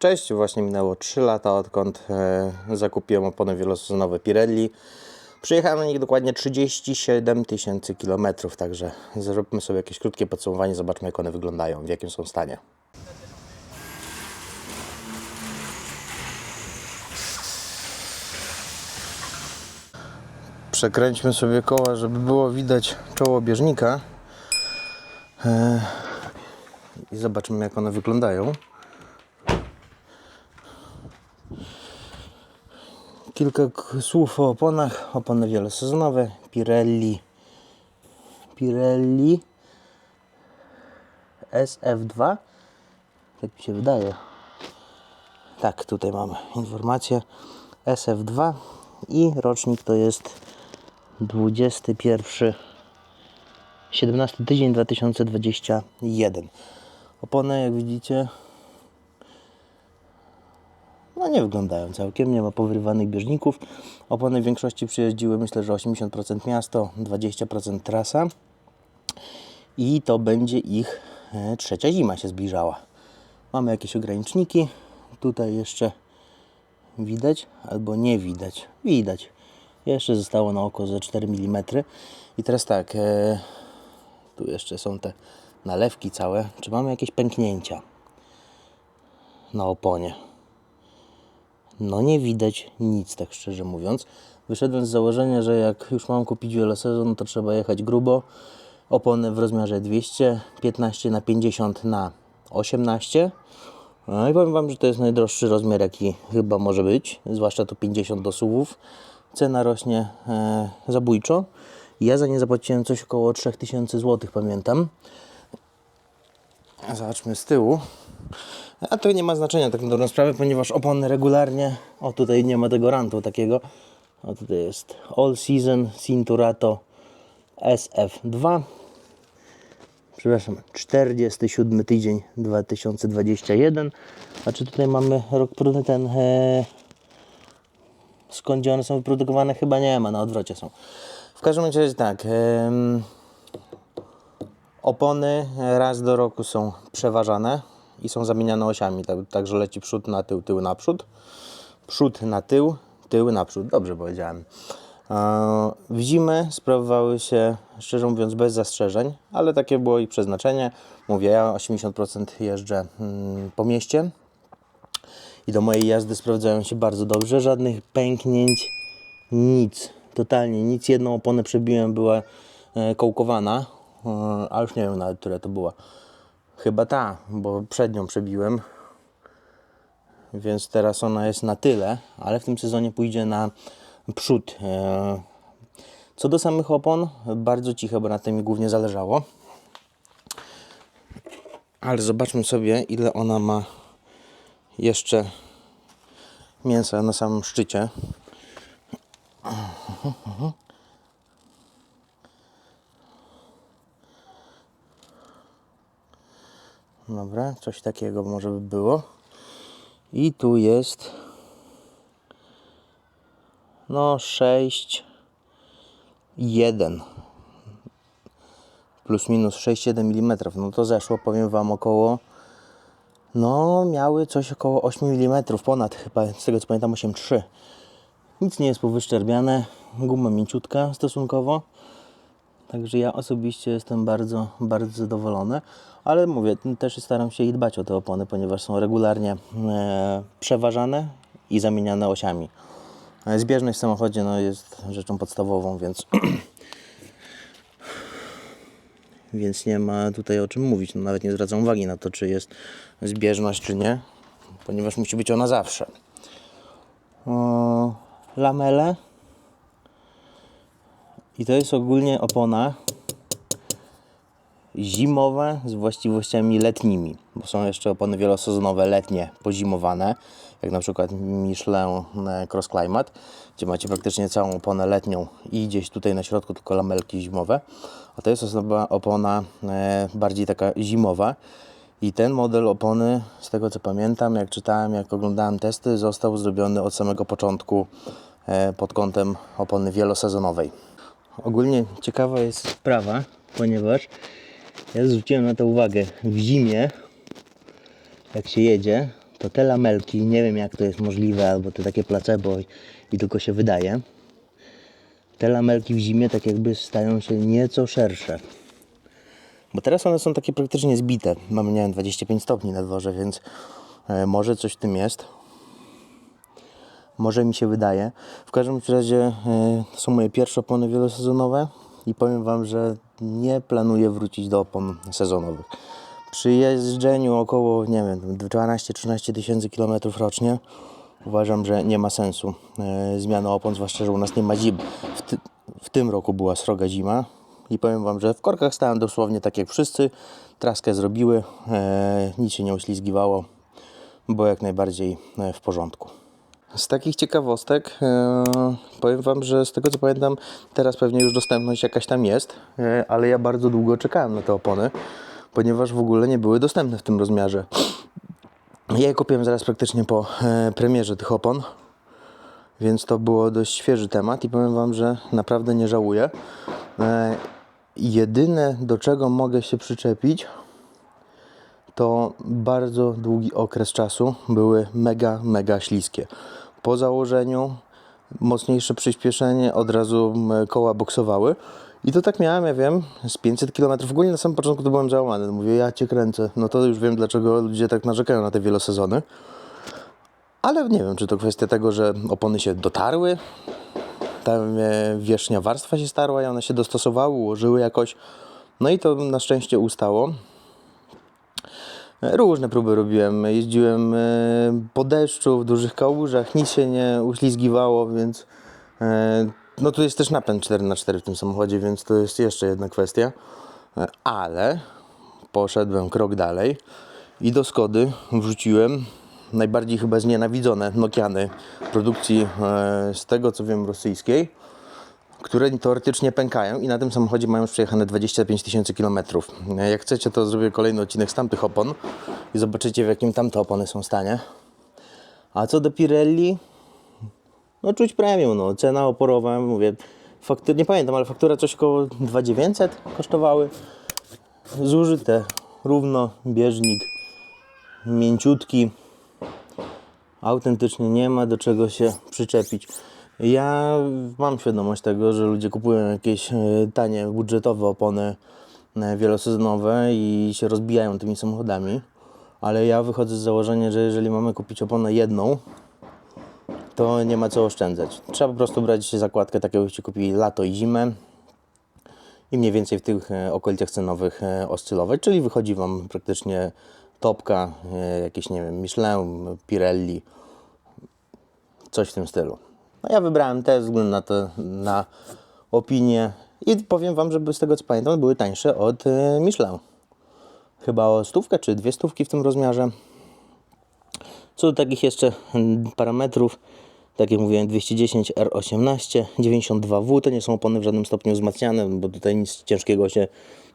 Cześć, właśnie minęło 3 lata odkąd e, zakupiłem opony wielosezonowe Pirelli. Przyjechałem na nich dokładnie 37 tysięcy kilometrów, także zróbmy sobie jakieś krótkie podsumowanie, zobaczmy jak one wyglądają, w jakim są stanie. Przekręćmy sobie koła, żeby było widać czoło bieżnika. E, I zobaczymy jak one wyglądają. Kilka słów o oponach. Opony wielosezonowe Pirelli. Pirelli SF2. Tak mi się wydaje. Tak, tutaj mamy informację. SF2 i rocznik to jest 21 17 tydzień 2021. Opony, jak widzicie, no nie wyglądają całkiem, nie ma powyrywanych bieżników. Opony w większości przyjeździły, myślę, że 80% miasto, 20% trasa. I to będzie ich e, trzecia zima się zbliżała. Mamy jakieś ograniczniki. Tutaj jeszcze widać albo nie widać. Widać. Jeszcze zostało na oko ze 4 mm. I teraz tak, e, tu jeszcze są te nalewki całe. Czy mamy jakieś pęknięcia na oponie? No nie widać nic, tak szczerze mówiąc. Wyszedłem z założenia, że jak już mam kupić wielosezon, to trzeba jechać grubo. Opony w rozmiarze 215 na 50 na 18. No i powiem Wam, że to jest najdroższy rozmiar, jaki chyba może być, zwłaszcza to 50 do. Cena rośnie e, zabójczo. Ja za nie zapłaciłem coś około 3000 zł, pamiętam. Zobaczmy z tyłu. A to nie ma znaczenia tak na dobrą sprawę, ponieważ opony regularnie, o tutaj nie ma tego rantu takiego, o tutaj jest All Season Cinturato SF2 przepraszam, 47 tydzień 2021 a czy tutaj mamy rok ten e, skąd one są wyprodukowane? Chyba nie ma, na odwrocie są. W każdym razie tak em, Opony raz do roku są przeważane i są zamieniane osiami, tak, także leci przód na tył, tył naprzód, przód na tył, tył naprzód, dobrze powiedziałem. E, W zimę sprawowały się, szczerze mówiąc, bez zastrzeżeń, ale takie było ich przeznaczenie. Mówię, ja 80% jeżdżę mm, po mieście i do mojej jazdy sprawdzają się bardzo dobrze, żadnych pęknięć, nic, totalnie nic. Jedną oponę przebiłem, była e, kołkowana, e, a już nie wiem nawet, która to była. Chyba ta, bo przednią przebiłem, więc teraz ona jest na tyle, ale w tym sezonie pójdzie na przód. E, Co do samych opon, bardzo ciche, bo na tym mi głównie zależało. Ale zobaczmy sobie, ile ona ma jeszcze mięsa na samym szczycie. Dobra, coś takiego może by było. I tu jest no 6 1 plus minus 6-7 mm. No to zeszło, powiem Wam, około no miały coś około 8 mm, ponad chyba, z tego co pamiętam 8,3. Nic nie jest powyszczerbiane, guma mięciutka stosunkowo. Także ja osobiście jestem bardzo, bardzo zadowolony, ale mówię, też staram się i dbać o te opony, ponieważ są regularnie e, przeważane i zamieniane osiami. E, Zbieżność w samochodzie no, jest rzeczą podstawową, więc, więc nie ma tutaj o czym mówić. No, nawet nie zwracam uwagi na to, czy jest zbieżność, czy nie, ponieważ musi być ona zawsze. O, lamele i to jest ogólnie opona zimowa z właściwościami letnimi, bo są jeszcze opony wielosezonowe letnie pozimowane, jak na przykład Michelin Cross Climate, gdzie macie praktycznie całą oponę letnią i gdzieś tutaj na środku tylko lamelki zimowe, a to jest osoba opona e, bardziej taka zimowa i ten model opony, z tego co pamiętam, jak czytałem, jak oglądałem testy, został zrobiony od samego początku e, pod kątem opony wielosezonowej. Ogólnie ciekawa jest sprawa, ponieważ ja zwróciłem na to uwagę w zimie, jak się jedzie, to te lamelki, nie wiem jak to jest możliwe, albo to takie placebo i, tylko się wydaje. Te lamelki w zimie tak jakby stają się nieco szersze. Bo teraz one są takie praktycznie zbite. Mamy, nie wiem, 25 stopni na dworze, więc e, może coś w tym jest. Może mi się wydaje. W każdym razie e, są moje pierwsze opony wielosezonowe i powiem Wam, że nie planuję wrócić do opon sezonowych. Przy jeżdżeniu około, nie wiem, 12-13 tysięcy kilometrów rocznie uważam, że nie ma sensu e, zmiany opon, zwłaszcza, że u nas nie ma zim. W, ty, w tym roku była sroga zima i powiem Wam, że w korkach stałem dosłownie tak jak wszyscy. Traskę zrobiły, e, nic się nie uślizgiwało, było jak najbardziej w porządku. Z takich ciekawostek e, powiem Wam, że z tego co pamiętam, teraz pewnie już dostępność jakaś tam jest, e, ale ja bardzo długo czekałem na te opony, ponieważ w ogóle nie były dostępne w tym rozmiarze. Ja je kupiłem zaraz praktycznie po e, premierze tych opon, więc to było dość świeży temat i powiem Wam, że naprawdę nie żałuję. Jedyne do czego mogę się przyczepić, to bardzo długi okres czasu były mega, mega śliskie. Po założeniu mocniejsze przyspieszenie, od razu m, koła boksowały. I to tak miałem, ja wiem, z 500 km. W ogóle na samym początku to byłem załamany. Mówię, ja cię kręcę. No to już wiem, dlaczego ludzie tak narzekają na te wielosezony. Ale nie wiem, czy to kwestia tego, że opony się dotarły, ta e, wierzchnia warstwa się starła i one się dostosowały, ułożyły jakoś. No i to na szczęście ustało. Różne próby robiłem. Jeździłem e, po deszczu, w dużych kałużach, nic się nie uślizgiwało, więc e, no tu jest też napęd 4x4 w tym samochodzie, więc to jest jeszcze jedna kwestia. E, Ale poszedłem krok dalej i do Skody wrzuciłem najbardziej chyba znienawidzone Nokiany produkcji z tego co wiem rosyjskiej które teoretycznie pękają i na tym samochodzie mają już przejechane 25 tysięcy kilometrów. Jak chcecie, to zrobię kolejny odcinek z tamtych opon i zobaczycie, w jakim tamte opony są stanie. A co do Pirelli, no czuć premium, no. Cena oporowa, mówię, faktur, nie pamiętam, ale faktura coś około 2900 kosztowały. Zużyte, równo, bieżnik, mięciutki. Autentycznie nie ma do czego się przyczepić. Ja mam świadomość tego, że ludzie kupują jakieś e, tanie, budżetowe opony e, wielosezonowe i się rozbijają tymi samochodami, ale ja wychodzę z założenia, że jeżeli mamy kupić oponę jedną, to nie ma co oszczędzać. Trzeba po prostu brać zakładkę tak jakbyście kupili lato i zimę i mniej więcej w tych e, okolicach cenowych oscylować, czyli wychodzi Wam praktycznie topka, jakieś nie wiem, Michelin, Pirelli, coś w tym stylu. No ja wybrałem te względu na, to, na opinię i powiem Wam, że z tego co pamiętam były tańsze od e, Michelin. Chyba o stówkę czy dwie stówki w tym rozmiarze. Co do takich jeszcze parametrów, tak jak mówiłem, 210 R18, 92W, to nie są opony w żadnym stopniu wzmacniane, bo tutaj nic ciężkiego się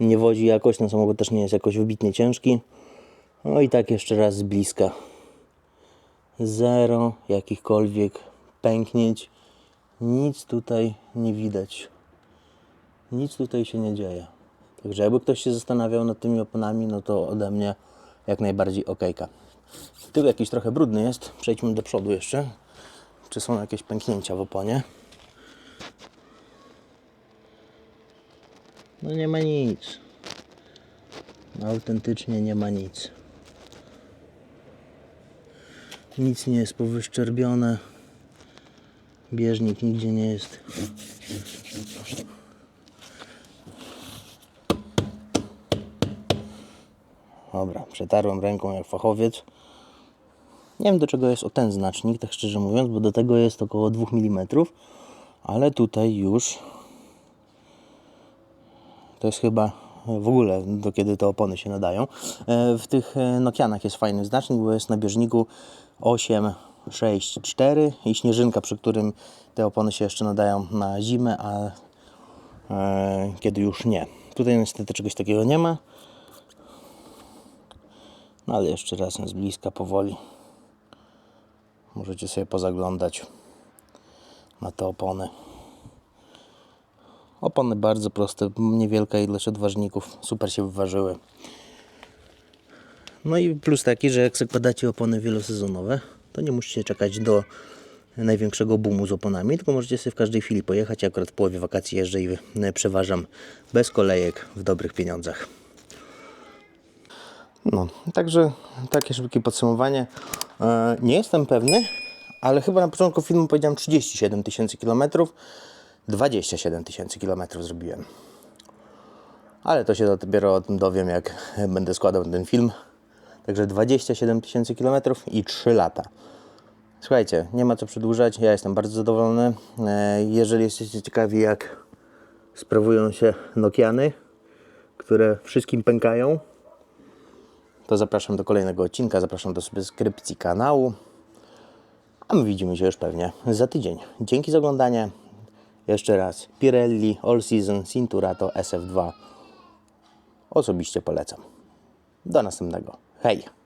nie wozi jakoś, ten samochód też nie jest jakoś wybitnie ciężki. No i tak jeszcze raz z bliska. Zero jakichkolwiek pęknięć, nic tutaj nie widać. Nic tutaj się nie dzieje. Także jakby ktoś się zastanawiał nad tymi oponami, no to ode mnie jak najbardziej okejka. Tył jakiś trochę brudny jest. Przejdźmy do przodu jeszcze. Czy są jakieś pęknięcia w oponie? No nie ma nic. Autentycznie nie ma nic. Nic nie jest powyszczerbione. Bieżnik nigdzie nie jest. Dobra, przetarłem ręką jak fachowiec. Nie wiem do czego jest o ten znacznik, tak szczerze mówiąc, bo do tego jest około 2 mm, ale tutaj już to jest chyba w ogóle do kiedy te opony się nadają. E, W tych e, Nokianach jest fajny znacznik, bo jest na bieżniku 8, 6, 4 i śnieżynka, przy którym te opony się jeszcze nadają na zimę, a e, kiedy już nie. Tutaj niestety czegoś takiego nie ma. No ale jeszcze raz z bliska, powoli. Możecie sobie pozaglądać na te opony. Opony bardzo proste, niewielka ilość odważników, super się wyważyły. No i plus taki, że jak zakładacie opony wielosezonowe, to nie musicie czekać do największego boomu z oponami, tylko możecie sobie w każdej chwili pojechać. Akurat w połowie wakacji jeżdżę i e, przeważam bez kolejek w dobrych pieniądzach. No, także takie szybkie podsumowanie. E, Nie jestem pewny, ale chyba na początku filmu powiedziałem 37 tysięcy kilometrów. 27 tysięcy kilometrów zrobiłem. Ale to się dopiero o tym dowiem, jak będę składał ten film. Także 27 tysięcy kilometrów i 3 lata. Słuchajcie, nie ma co przedłużać. Ja jestem bardzo zadowolony. E, Jeżeli jesteście ciekawi, jak sprawują się Nokiany, które wszystkim pękają, to zapraszam do kolejnego odcinka, zapraszam do subskrypcji kanału, a my widzimy się już pewnie za tydzień. Dzięki za oglądanie. Jeszcze raz Pirelli All Season Cinturato SF2 osobiście polecam. Do następnego. Hej!